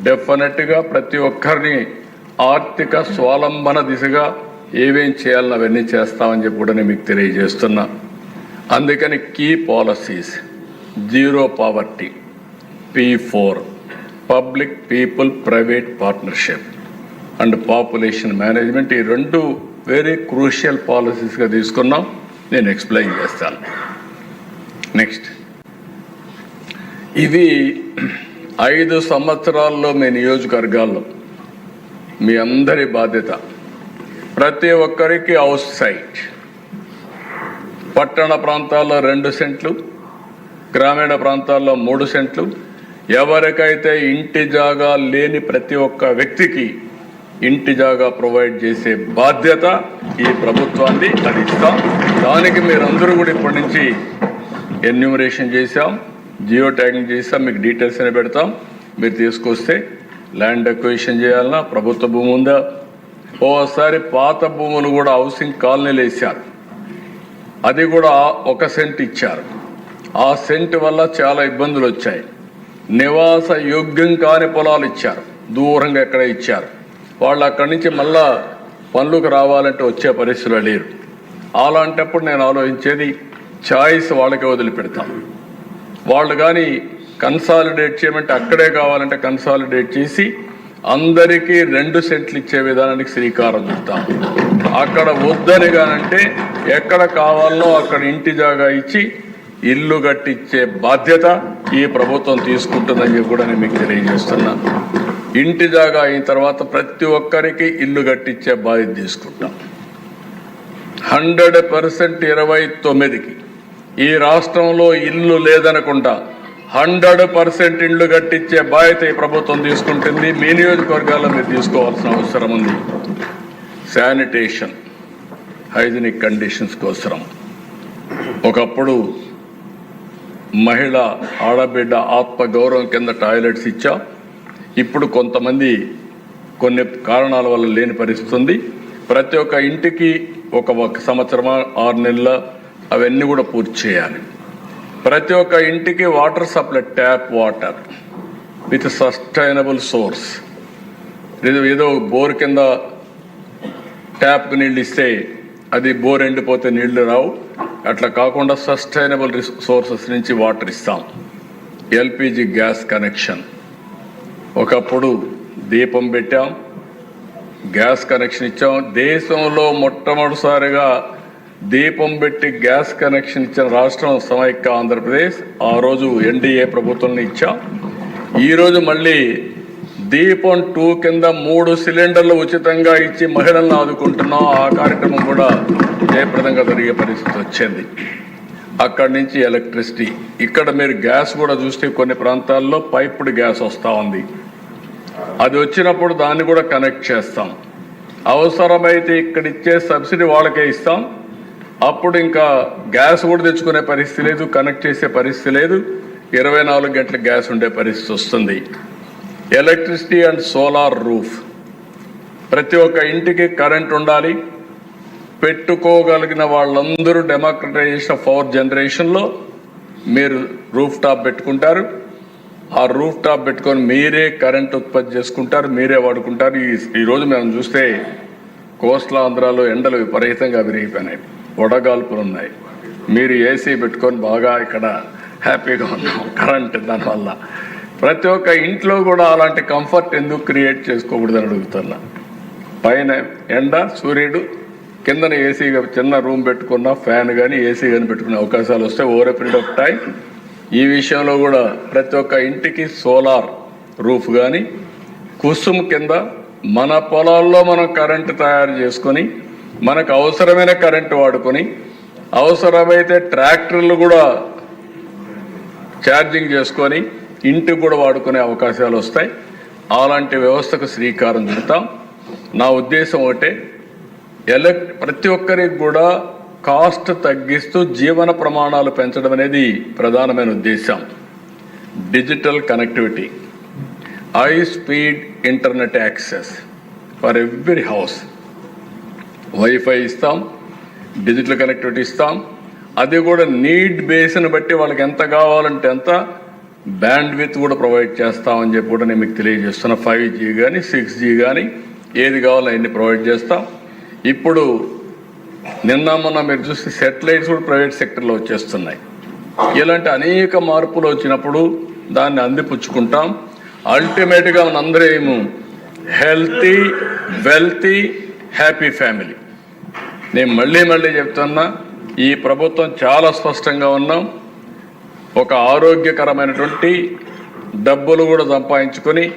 డెఫినెట్గా ప్రతి ఒక్కరిని ఆర్థిక స్వాలంబన దిశగా ఏమేం చేయాలని అవన్నీ చేస్తామని చెప్పి కూడా నేను మీకు తెలియజేస్తున్నా. అందుకని key policies zero poverty P four public people private partnership and population management ఈ రెండు వెరీ క్రూషియల్ పాలసీస్గా తీసుకున్నాం. నేను ఎక్స్ప్లెయిన్ చేస్తాను. నెక్స్ట్ ఇది ఐదు సంవత్సరాల్లో మీ నియోజకవర్గాల్లో మీ అందరి బాధ్యత ప్రతి ఒక్కరికి హౌస్ సైట్. పట్టణ ప్రాంతాల్లో రెండు సెంట్లు గ్రామీణ ప్రాంతాల్లో మూడు సెంట్లు. ఎవరికైతే ఇంటి జాగా లేని ప్రతి ఒక్క వ్యక్తికి ఇంటి జాగా ప్రొవైడ్ చేసే బాధ్యత ఈ ప్రభుత్వాన్ని అది ఇస్తాం దానికి మీరందరూ కూడా ఇప్పటి నుంచి ఎన్యూమరేషన్ చేశాం. జియో ట్యాగింగ్ చేస్తాం మీకు డీటెయిల్స్ అని పెడతాం. మీరు తీసుకొస్తే ల్యాండ్ అక్విజిషన్ చేయాలన్నా ప్రభుత్వ భూమి ఉందా? ఓసారి పాత భూములు కూడా హౌసింగ్ కాలనీలు వేశారు. అది కూడా ఒక సెంట్ ఇచ్చారు. ఆ సెంట్ వల్ల చాలా ఇబ్బందులు వచ్చాయి. నివాస యోగ్యం కాని పొలాలు ఇచ్చారు. దూరంగా ఎక్కడ ఇచ్చారు. వాళ్ళు అక్కడి నుంచి మళ్ళా పనులకు రావాలంటే వచ్చే పరిస్థితులు లేరు. అలాంటప్పుడు నేను ఆలోచించేది చాయిస్ వాళ్ళకే వదిలిపెడతాను. వాళ్ళు కానీ కన్సాలిడేట్ చేయమంటే అక్కడే కావాలంటే కన్సాలిడేట్ చేసి అందరికీ రెండు సెంట్లు ఇచ్చే విధానానికి శ్రీకారం చుడతాం అక్కడ వద్దని కానంటే ఎక్కడ కావాలనో అక్కడ ఇంటి జాగా ఇచ్చి ఇల్లు కట్టించే బాధ్యత ఈ ప్రభుత్వం తీసుకుంటుందని చెప్పి కూడా నేను మీకు తెలియజేస్తున్నాను ఇంటి జాగా అయిన తర్వాత ప్రతి ఒక్కరికి ఇల్లు కట్టించే బాధ్యత తీసుకుంటాం. హండ్రెడ్ పర్సెంట్ ఇరవై తొమ్మిదికి ఈ రాష్ట్రంలో ఇల్లు లేదనకుండా హండ్రెడ్ పర్సెంట్ ఇల్లు కట్టించే బాధ్యత ఈ ప్రభుత్వం తీసుకుంటుంది. మీ నియోజకవర్గాల్లో మీరు తీసుకోవాల్సిన అవసరం ఉంది. శానిటేషన్ హైజీనిక్ కండిషన్స్ కోసరం. ఒకప్పుడు మహిళ ఆడబిడ్డ ఆత్మగౌరవం కింద టాయిలెట్స్ ఇచ్చా. ఇప్పుడు కొంతమంది కొన్ని కారణాల వల్ల లేని పరిస్థితి ఉంది. ప్రతి ఒక్క ఇంటికి ఒక ఒక సంవత్సరమా ఆరు నెలల అవన్నీ కూడా పూర్తి చేయాలి. ప్రతి ఒక్క ఇంటికి water supply tap water with sustainable source. ఏదో ఏదో బోర్ కింద ట్యాప్కి నీళ్ళు ఇస్తే అది బోర్ ఎండిపోతే నీళ్ళు రావు. అట్లా కాకుండా సస్టైనబుల్ సోర్సెస్ నుంచి వాటర్ ఇస్తాం. LPG gas connection. ఒకప్పుడు దీపం పెట్టాం గ్యాస్ కనెక్షన్ ఇచ్చాం. దేశంలో మొట్టమొదటిసారిగా దీపం పెట్టి గ్యాస్ కనెక్షన్ ఇచ్చిన రాష్ట్రం సమైక్య ఆంధ్రప్రదేశ్. ఆ రోజు ఎన్డీఏ ప్రభుత్వం ఇచ్చాం. ఈరోజు మళ్ళీ దీపం టూ కింద మూడు సిలిండర్లు ఉచితంగా ఇచ్చి మహిళలను ఆదుకుంటున్నాం. ఆ కార్యక్రమం కూడా జయప్రదంగా జరిగే పరిస్థితి వచ్చింది. అక్కడి నుంచి ఎలక్ట్రిసిటీ. ఇక్కడ మీరు గ్యాస్ కూడా చూస్తే కొన్ని ప్రాంతాల్లో పైప్డ్ గ్యాస్ వస్తూ ఉంది. అది వచ్చినప్పుడు దాన్ని కూడా కనెక్ట్ చేస్తాం. అవసరమైతే ఇక్కడ ఇచ్చే సబ్సిడీ వాళ్ళకే ఇస్తాం. అప్పుడు ఇంకా గ్యాస్ కూడా తెచ్చుకునే పరిస్థితి లేదు కనెక్ట్ చేసే పరిస్థితి లేదు. ఇరవై నాలుగు గంటల గ్యాస్ ఉండే పరిస్థితి వస్తుంది. Electricity and solar roof. ప్రతి ఒక్క ఇంటికి కరెంట్ ఉండాలి. పెట్టుకోగలిగిన వాళ్ళందరూ డెమోక్రటైజేషన్ ఆఫ్ పవర్ జనరేషన్లో మీరు రూఫ్ టాప్ పెట్టుకుంటారు. ఆ రూఫ్ టాప్ పెట్టుకొని మీరే కరెంట్ ఉత్పత్తి చేసుకుంటారు మీరే వాడుకుంటారు. ఈ ఈరోజు మనం చూస్తే కోస్టల్ ఆంధ్రాలో ఎండలు విపరీతంగా విరిగిపోయినాయి. వడగాల్పులు ఉన్నాయి మీరు ఏసీ పెట్టుకొని బాగా ఇక్కడ హ్యాపీగా ఉన్నాం కరెంట్ దానివల్ల. ప్రతి ఒక్క ఇంట్లో కూడా అలాంటి కంఫర్ట్ ఎందుకు క్రియేట్ చేసుకోకూడదని అడుగుతున్నా. పైన ఎండ సూర్యుడు కిందన ఏసీగా చిన్న రూమ్ పెట్టుకున్న ఫ్యాన్ కానీ ఏసీ కానీ పెట్టుకునే అవకాశాలు వస్తే over a period of time ఈ విషయంలో కూడా ప్రతి ఒక్క ఇంటికి సోలార్ రూఫ్ కానీ కుసుమ్ కింద మన పొలాల్లో మనం కరెంటు తయారు చేసుకొని మనకు అవసరమైన కరెంటు వాడుకొని అవసరమైతే ట్రాక్టర్లు కూడా ఛార్జింగ్ చేసుకొని ఇంటికి కూడా వాడుకునే అవకాశాలు వస్తాయి. అలాంటి వ్యవస్థకు శ్రీకారం చుడతాం. నా ఉద్దేశం ఒకటే ఎలక్ ప్రతి ఒక్కరికి కూడా కాస్ట్ తగ్గిస్తూ జీవన ప్రమాణాలు పెంచడం అనేది ప్రధానమైన ఉద్దేశం digital connectivity. High speed internet access for every house. Wifi ఇస్తాం డిజిటల్ కనెక్టివిటీ ఇస్తాం. అది కూడా నీడ్ బేస్ని బట్టి వాళ్ళకి ఎంత కావాలంటే ఎంత బ్యాండ్ విత్ కూడా ప్రొవైడ్ చేస్తామని చెప్పి కూడా నేను మీకు తెలియజేస్తున్నా. ఫైవ్ జీ కానీ సిక్స్ జీ కానీ ఏది కావాలో అన్ని ప్రొవైడ్ చేస్తాం. ఇప్పుడు నిన్న మొన్న మీరు చూస్తే సెటిలైట్స్ కూడా ప్రైవేట్ సెక్టర్లో వచ్చేస్తున్నాయి. ఇలాంటి అనేక మార్పులు వచ్చినప్పుడు దాన్ని అందిపుచ్చుకుంటాం. అల్టిమేట్గా మనందరేమో హెల్తీ వెల్తీ హ్యాపీ ఫ్యామిలీ నేను మళ్ళీ మళ్ళీ చెప్తున్నా ఈ ప్రభుత్వం చాలా స్పష్టంగా ఉన్నాం. ఒక ఆరోగ్యకరమైనటువంటి డబ్బులు కూడా సంపాదించుకొని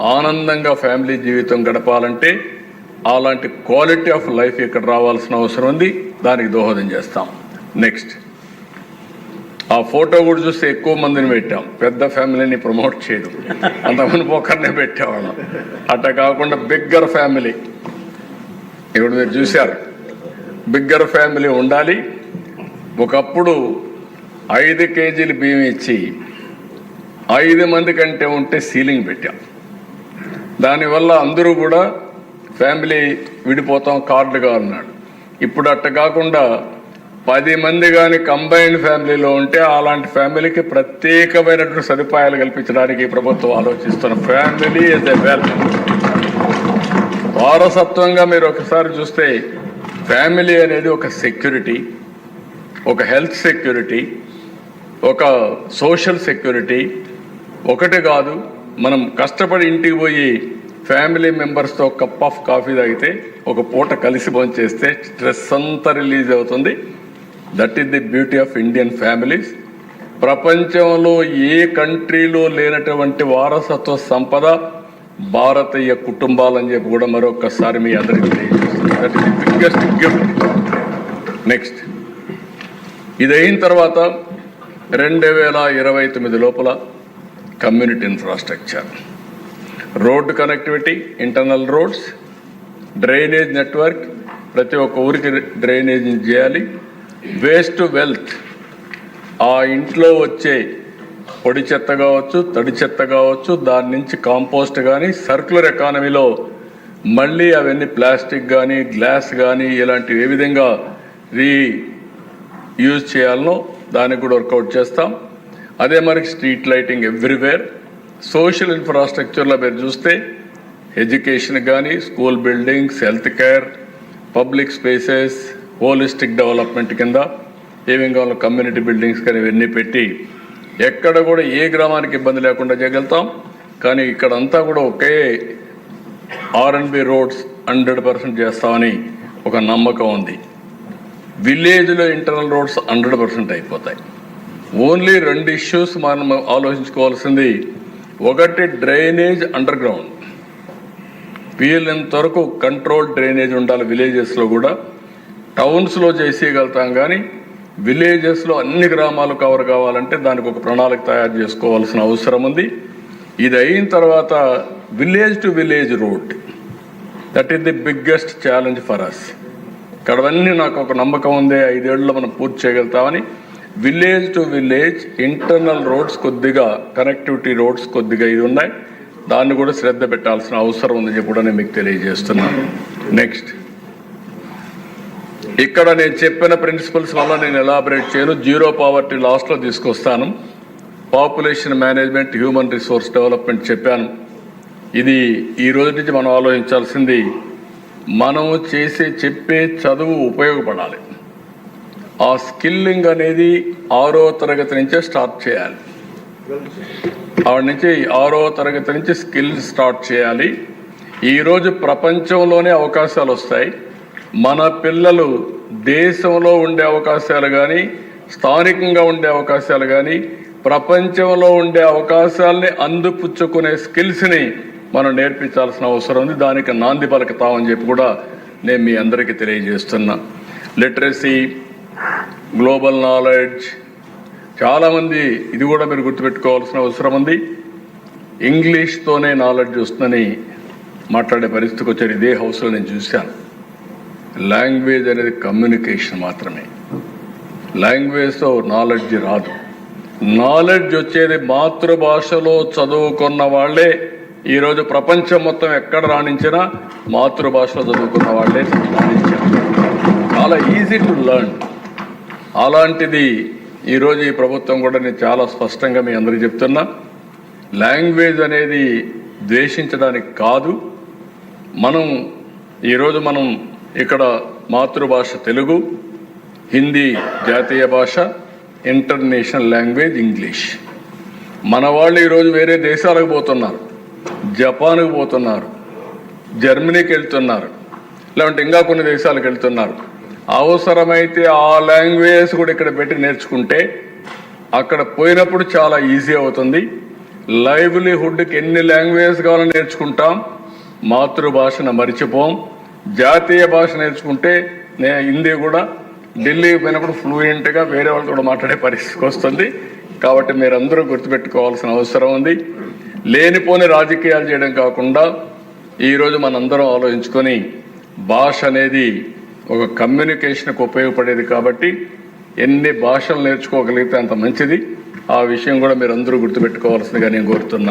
ఆనందంగా ఫ్యామిలీ జీవితం గడపాలంటే అలాంటి క్వాలిటీ ఆఫ్ లైఫ్ ఇక్కడ రావాల్సిన అవసరం ఉంది. దానికి దోహదం చేస్తాం. నెక్స్ట్ ఆ ఫోటో కూడా చూస్తే ఎక్కువ మందిని పెట్టాం. పెద్ద ఫ్యామిలీని ప్రమోట్ చేయడం. అంతమంది ఒకరినే పెట్టేవాళ్ళం. అట్లా కాకుండా బిగ్గర్ ఫ్యామిలీ. ఇప్పుడు మీరు చూశారు. బిగ్గర్ ఫ్యామిలీ ఉండాలి. ఒకప్పుడు ఐదు కేజీలు బియ్యం ఇచ్చి ఐదు మంది కంటే ఉంటే సీలింగ్ పెట్టాం. దానివల్ల అందరూ కూడా ఫ్యామిలీ విడిపోతాం కార్డుగా అన్నాడు. ఇప్పుడు అట్ట కాకుండా పది మంది కానీ కంబైన్డ్ ఫ్యామిలీలో ఉంటే అలాంటి ఫ్యామిలీకి ప్రత్యేకమైనటువంటి సదుపాయాలు కల్పించడానికి ప్రభుత్వం ఆలోచిస్తున్న ఫ్యామిలీ ఇస్ ఎ వారసత్వంగా మీరు ఒకసారి చూస్తే ఫ్యామిలీ అనేది ఒక సెక్యూరిటీ ఒక హెల్త్ సెక్యూరిటీ ఒక సోషల్ సెక్యూరిటీ. ఒకటి కాదు మనం కష్టపడి ఇంటికి పోయి ఫ్యామిలీ మెంబర్స్తో కప్ ఆఫ్ కాఫీ తాగితే ఒక పూట కలిసి చేస్తే స్ట్రెస్ అంతా రిలీజ్ అవుతుంది. That is the beauty of Indian families ప్రపంచంలో ఏ కంట్రీలో లేనటువంటి వారసత్వ సంపద భారతీయ కుటుంబాలని చెప్పి కూడా మరొకసారి మీ అందరికీ తెలియజేస్తాను that is the biggest gift next. ఇది అయిన తర్వాత రెండు వేల ఇరవై తొమ్మిది లోపల community infrastructure. Road connectivity internal roads drainage network ప్రతి ఒక్క ఊరికి డ్రైనేజ్ చేయాలి. వేస్ట్ వెల్త్ ఆ ఇంట్లో వచ్చే పొడి చెత్త కావచ్చు తడి చెత్త కావచ్చు దాని నుంచి కాంపోస్ట్ కానీ సర్క్యులర్ ఎకానమీలో మళ్ళీ అవన్నీ ప్లాస్టిక్ కానీ గ్లాస్ కానీ ఇలాంటివి ఏ విధంగా రీ యూజ్ చేయాలనో దానికి కూడా వర్కౌట్ చేస్తాం. అదే మరి స్ట్రీట్ లైటింగ్ ఎవ్రీవేర్. సోషల్ ఇన్ఫ్రాస్ట్రక్చర్లో మీరు చూస్తే ఎడ్యుకేషన్ కానీ school buildings health care public spaces holistic development కింద ఏమేం కావాలో కమ్యూనిటీ బిల్డింగ్స్ కానీ ఇవన్నీ పెట్టి ఎక్కడ కూడా ఏ గ్రామానికి ఇబ్బంది లేకుండా చేయగలుగుతాం. కానీ ఇక్కడ అంతా కూడా ఒకే ఆర్ఎన్బి రోడ్స్ హండ్రెడ్ పర్సెంట్ చేస్తామని ఒక నమ్మకం ఉంది. విలేజ్లో ఇంటర్నల్ రోడ్స్ హండ్రెడ్ పర్సెంట్ అయిపోతాయి. ఓన్లీ రెండు ఇష్యూస్ మనం ఆలోచించుకోవాల్సింది ఒకటి డ్రైనేజ్ అండర్ గ్రౌండ్ వీళ్ళంత వరకు కంట్రోల్ డ్రైనేజ్ ఉండాలి విలేజెస్లో కూడా. టౌన్స్లో చేసేయగలుగుతాం కానీ విలేజెస్లో అన్ని గ్రామాలు కవర్ కావాలంటే దానికి ఒక ప్రణాళిక తయారు చేసుకోవాల్సిన అవసరం ఉంది. ఇది అయిన తర్వాత village to village road that is the biggest challenge for us ఇక్కడవన్నీ నాకు ఒక నమ్మకం ఉంది ఐదేళ్ళలో మనం పూర్తి చేయగలుగుతామని. Village to village internal roads కొద్దిగా కనెక్టివిటీ రోడ్స్ కొద్దిగా ఇది ఉన్నాయి. దాన్ని కూడా శ్రద్ధ పెట్టాల్సిన అవసరం ఉందని చెప్పి కూడా నేను మీకు తెలియజేస్తున్నాను నెక్స్ట్ ఇక్కడ నేను చెప్పిన ప్రిన్సిపల్స్ వల్ల నేను ఎలాబరేట్ చేయను. జీరో పావర్టీ లాస్ట్లో తీసుకొస్తాను. Population management human resource development చెప్పాను. ఇది ఈ రోజు నుంచి మనం ఆలోచించాల్సింది మనము చేసే చెప్పే చదువు ఉపయోగపడాలి. ఆ స్కిల్లింగ్ అనేది ఆరో తరగతి నుంచే స్టార్ట్ చేయాలి. ఆవిడ నుంచి ఆరో తరగతి నుంచి స్కిల్ స్టార్ట్ చేయాలి. ఈరోజు ప్రపంచంలోనే అవకాశాలు వస్తాయి. మన పిల్లలు దేశంలో ఉండే అవకాశాలు కానీ స్థానికంగా ఉండే అవకాశాలు కానీ ప్రపంచంలో ఉండే అవకాశాలని అందిపుచ్చుకునే స్కిల్స్ని మనం నేర్పించాల్సిన అవసరం ఉంది. దానికి నాంది పలకతామని చెప్పి కూడా నేను మీ అందరికీ తెలియజేస్తున్నా. లిటరసీ గ్లోబల్ నాలెడ్జ్ చాలామంది ఇది కూడా మీరు గుర్తుపెట్టుకోవాల్సిన అవసరం ఉంది. ఇంగ్లీష్తోనే నాలెడ్జ్ వస్తుందని మాట్లాడే పరిస్థితికి వచ్చారు. ఇదే హౌస్లో నేను చూశాను. లాంగ్వేజ్ అనేది కమ్యూనికేషన్ మాత్రమే. లాంగ్వేజ్తో నాలెడ్జ్ రాదు. నాలెడ్జ్ వచ్చేది మాతృభాషలో చదువుకున్న వాళ్ళే ఈరోజు ప్రపంచం మొత్తం ఎక్కడ రాణించినా మాతృభాషలో చదువుకున్న వాళ్ళే రాణించారు. చాలా ఈజీ టు లర్న్ అలాంటిది ఈరోజు ఈ ప్రభుత్వం కూడా నేను చాలా స్పష్టంగా మీ అందరికీ చెప్తున్నా. లాంగ్వేజ్ అనేది ద్వేషించడానికి కాదు. మనం ఈరోజు మనం ఇక్కడ మాతృభాష తెలుగు హిందీ జాతీయ భాష ఇంటర్నేషనల్ లాంగ్వేజ్ ఇంగ్లీష్. మన వాళ్ళు ఈరోజు వేరే దేశాలకు పోతున్నారు. జపాన్కు పోతున్నారు. జర్మనీకి వెళ్తున్నారు. లేదంటే ఇంకా కొన్ని దేశాలకు వెళ్తున్నారు. అవసరమైతే ఆ లాంగ్వేజ్ కూడా ఇక్కడ పెట్టి నేర్చుకుంటే అక్కడ పోయినప్పుడు చాలా ఈజీ అవుతుంది. లైవ్లీహుడ్కి ఎన్ని లాంగ్వేజ్ కావాలని నేర్చుకుంటాం. మాతృభాషను మరిచిపోం. జాతీయ భాష నేర్చుకుంటే నే హిందీ కూడా ఢిల్లీకి పోయినప్పుడు ఫ్లూయెంట్గా వేరే వాళ్ళతో కూడా మాట్లాడే పరిస్థితికి వస్తుంది. కాబట్టి మీరందరూ గుర్తుపెట్టుకోవాల్సిన అవసరం ఉంది. లేనిపోని రాజకీయాలు చేయడం కాకుండా ఈరోజు మనందరం ఆలోచించుకొని భాష అనేది ఒక కమ్యూనికేషన్కి ఉపయోగపడేది కాబట్టి ఎన్ని భాషలు నేర్చుకోగలిగితే అంత మంచిది. ఆ విషయం కూడా మీరు అందరూ గుర్తుపెట్టుకోవాల్సిందిగా నేను కోరుతున్నాను